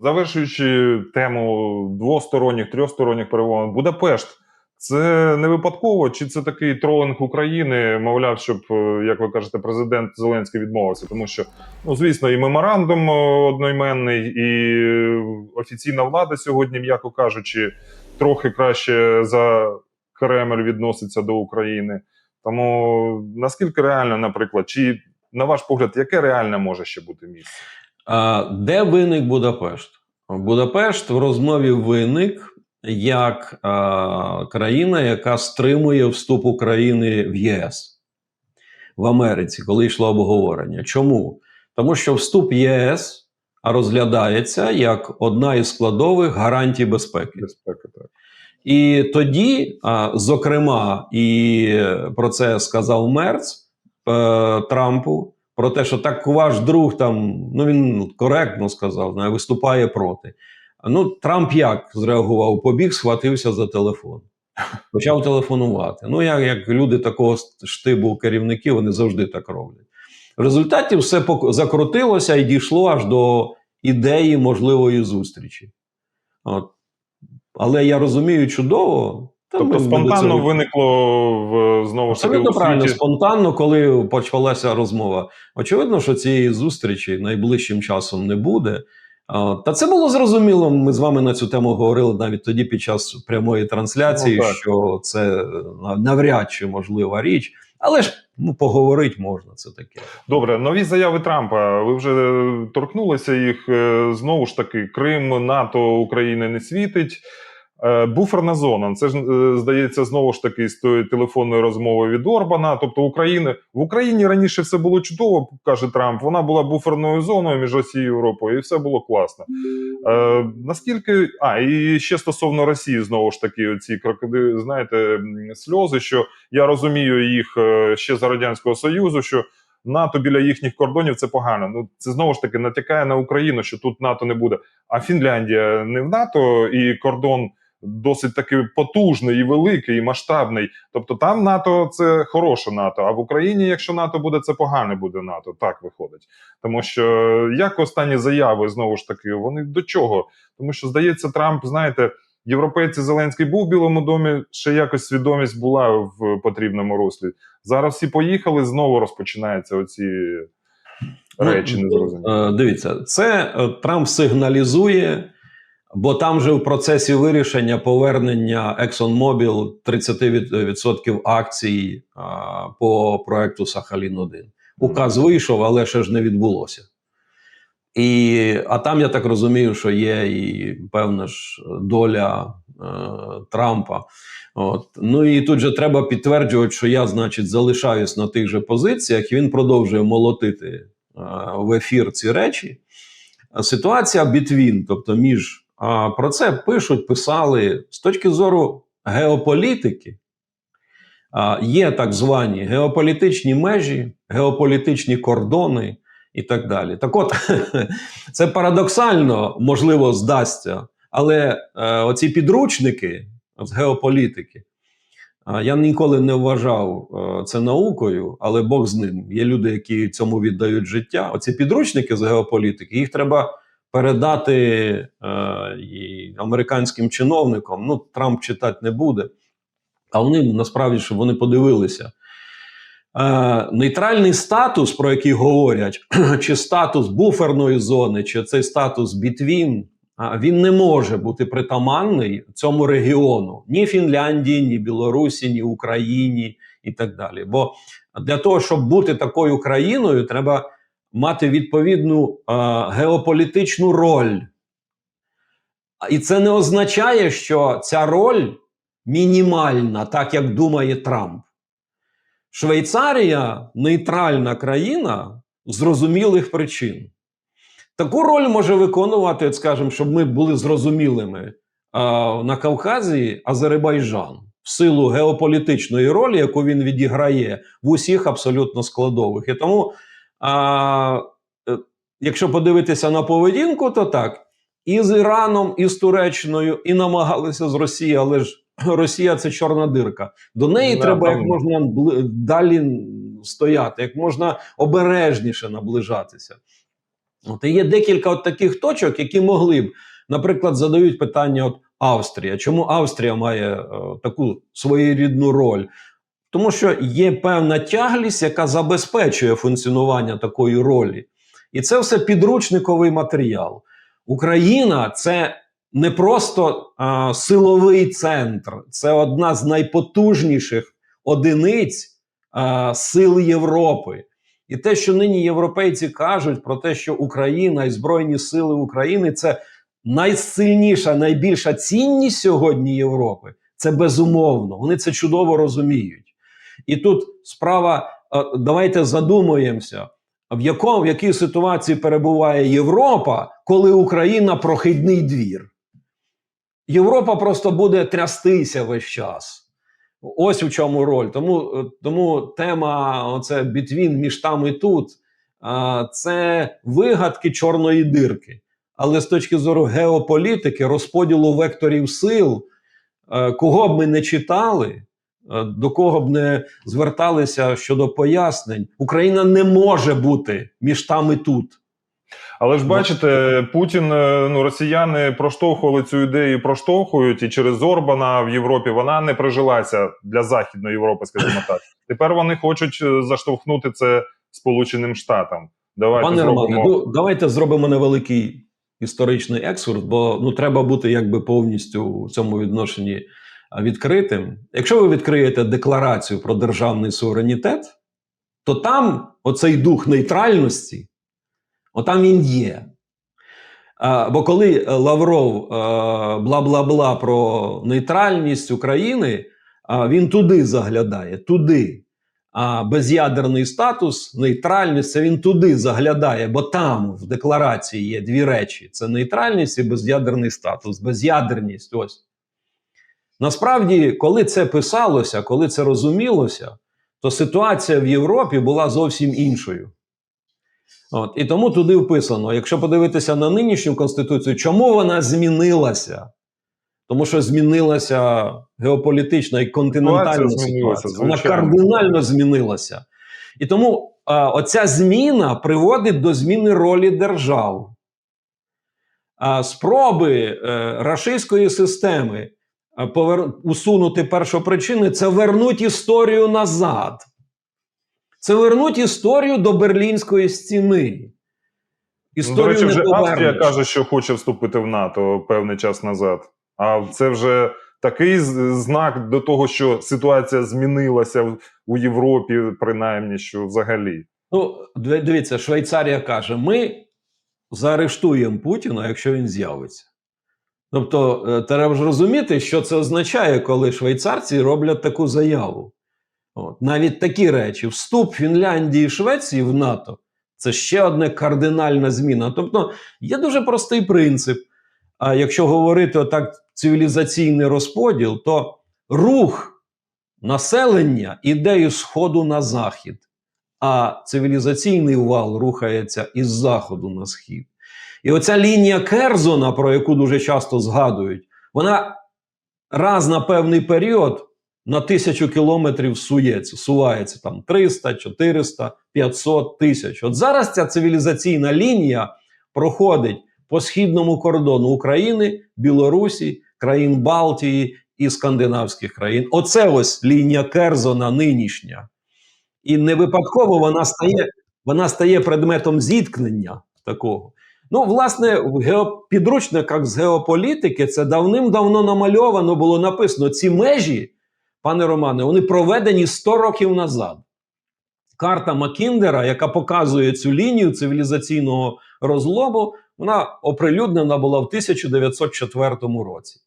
Завершуючи тему двосторонніх, трьохсторонніх перемовин, Будапешт це не випадково, чи це такий тролинг України, мовляв, щоб, е, як ви кажете, президент Зеленський відмовився, тому що, ну звісно, і меморандум е, одноіменний, і е, офіційна влада сьогодні, м'яко кажучи, трохи краще за Кремль відноситься до України. Тому наскільки реально, наприклад, чи на ваш погляд, яке реальне може ще бути місце? А, Де виник Будапешт? Будапешт в розмові виник як а, країна, яка стримує вступ України в ЄС в Америці, коли йшло обговорення. Чому? Тому що вступ в ЄС розглядається як одна із складових гарантій безпеки. Безпека, так. І тоді, а, зокрема, і про це сказав Мерц е, Трампу. Про те, що так ваш друг там, ну він коректно сказав, виступає проти. Ну, Трамп як зреагував? Побіг, схватився за телефон, почав телефонувати. Ну, як, як люди такого штибу керівників, вони завжди так роблять. В результаті все закрутилося і дійшло аж до ідеї можливої зустрічі. От. Але я розумію чудово. Тобто спонтанно цього- виникло в знову ж таки правильно, спонтанно, коли почалася розмова. Очевидно, що цієї зустрічі найближчим часом не буде. Та це було зрозуміло. Ми з вами на цю тему говорили навіть тоді під час прямої трансляції, Ну, що це навряд чи можлива річ. Але ж ну, поговорити можна, це таке. Добре, нові заяви Трампа. Ви вже торкнулися їх. Е, Знову ж таки, Крим, НАТО України не світить. Е, Буферна зона. Це ж е, здається знову ж таки з тої телефонної розмови від Орбана. Тобто Україна в Україні раніше все було чудово, каже Трамп. Вона була буферною зоною між Росією і Європою, і все було класно. Е, наскільки а і ще стосовно Росії, знову ж таки, ці крокоди, знаєте, сльози, що я розумію їх е, ще за радянського союзу, що НАТО біля їхніх кордонів це погано. Ну це знову ж таки натякає на Україну, що тут НАТО не буде. А Фінляндія не в НАТО, і кордон досить таки потужний і великий, і масштабний. Тобто там НАТО це хороше НАТО. А в Україні, якщо НАТО буде, це погане буде НАТО. Так виходить. Тому що як останні заяви знову ж таки, вони до чого? Тому що здається, Трамп, знаєте. Європейці Зеленський був в Білому домі, ще якось свідомість була в потрібному руслі. Зараз всі поїхали, знову розпочинаються оці речі Ну, незрозумілі. е, Дивіться, це е, Трамп сигналізує, бо там же в процесі вирішення повернення ExxonMobil 30% акцій а, по проекту Сахалін 1 Указ вийшов, але ще ж не відбулося. І, а там, я так розумію, що є і певна ж доля е, Трампа. От. Ну і тут же треба підтверджувати, що я, значить, залишаюсь на тих же позиціях, і він продовжує молотити е, в ефір ці речі. Ситуація бітвін, тобто між про це пишуть, писали з точки зору геополітики. Є так звані геополітичні межі, геополітичні кордони і так далі. Так от, це парадоксально, можливо, здасться, але е, оці підручники з геополітики. Я ніколи не вважав е, це наукою, але Бог з ним. Є люди, які цьому віддають життя. Оці підручники з геополітики, їх треба передати е, американським чиновникам. Ну, Трамп читати не буде. А вони насправді, щоб вони подивилися. Е, нейтральний статус, про який говорять, чи статус буферної зони, чи цей статус бітвін, він не може бути притаманний цьому регіону ні Фінляндії, ні Білорусі, ні Україні і так далі. Бо для того, щоб бути такою країною, треба мати відповідну е, геополітичну роль. І це не означає, що ця роль мінімальна, так як думає Трамп. Швейцарія нейтральна країна зрозумілих причин. Таку роль може виконувати, от скажімо, щоб ми були зрозумілими а, на Кавказі Азербайджан в силу геополітичної ролі, яку він відіграє в усіх абсолютно складових. І тому, а, е, якщо подивитися на поведінку, то так. І з Іраном, і з Туреччиною, і намагалися з Росією, але ж Росія це чорна дирка. До неї Да, треба там- як можна далі стояти, як можна обережніше наближатися. От і є декілька от таких точок, які могли б, наприклад, задають питання: от Австрія. Чому Австрія має е, таку своєрідну роль? Тому що є певна тяглість, яка забезпечує функціонування такої ролі. І це все підручниковий матеріал. Україна це не просто а, силовий центр, це одна з найпотужніших одиниць а, сил Європи. І те, що нині європейці кажуть про те, що Україна і Збройні Сили України це найсильніша, найбільша цінність сьогодні Європи, це безумовно. Вони це чудово розуміють. І тут справа, е, давайте задумаємося, в якому в якій ситуації перебуває Європа, коли Україна прохідний двір. Європа просто буде трястися весь час. Ось у чому роль. Тому, е, тому тема оце бітвін між там і тут це вигадки чорної дирки. Але з точки зору геополітики, розподілу векторів сил, е, кого б ми не читали, е, до кого б не зверталися щодо пояснень, Україна не може бути між там і тут. Але ж бачите, Путін, е, ну росіяни проштовхували цю ідею, проштовхують, і через Орбана в Європі вона не прижилася для Західної Європи, скажімо так. Тепер вони хочуть е, заштовхнути це Сполученим Штатам. Давайте Пане зробимо. Романе, ну, давайте зробимо невеликий історичний екскурс, бо ну треба бути якби повністю у цьому відношенні відкритим. Якщо ви відкриєте декларацію про державний суверенітет, то там оцей дух нейтральності, отам він є. Бо коли е, Лавров е, бла-бла-бла про нейтральність України, він туди заглядає, туди. А без'ядерний статус, нейтральність, це він туди заглядає, бо там в декларації є дві речі: це нейтральність і без'ядерний статус. Без'ядерність. Ось. Насправді, коли це писалося, коли це розумілося, то ситуація в Європі була зовсім іншою. От, і тому туди вписано: якщо подивитися на нинішню конституцію, чому вона змінилася? Тому що змінилася геополітична і континентальна Ситуація ситуація. Вона кардинально змінилася. І тому а, оця зміна приводить до зміни ролі держав. А, спроби е, рашистської системи повер... усунути першопричини це вернуть історію назад. Це вернуть історію до Берлінської стіни. Ну, Історію До речі, не вже Австрія каже, що хоче вступити в НАТО певний час назад. А це вже такий знак до того, що ситуація змінилася у Європі, принаймні, що взагалі. Ну, дивіться, Швейцарія каже: ми заарештуємо Путіна, якщо він з'явиться. Тобто, е, треба ж розуміти, що це означає, коли швейцарці роблять таку заяву. От. Навіть такі речі: вступ Фінляндії і Швеції в НАТО це ще одна кардинальна зміна. Тобто, є дуже простий принцип. А якщо говорити отак цивілізаційний розподіл, то рух населення іде із сходу на захід а цивілізаційний вал рухається із заходу на схід. І оця лінія Керзона, про яку дуже часто згадують, вона раз на певний період на тисячу кілометрів сується, сувається там 300, 400, 500 тисяч. От зараз ця цивілізаційна лінія проходить по східному кордону України, Білорусі, країн Балтії і скандинавських країн. Оце ось лінія Керзона нинішня. І не випадково вона стає, вона стає предметом зіткнення такого. Ну, власне, в гео- підручниках з геополітики це давним-давно намальовано було написано. Ці межі, пане Романе, вони проведені 100 років назад. Карта Макіндера, яка показує цю лінію цивілізаційного розлому, вона оприлюднена була в 1904 році.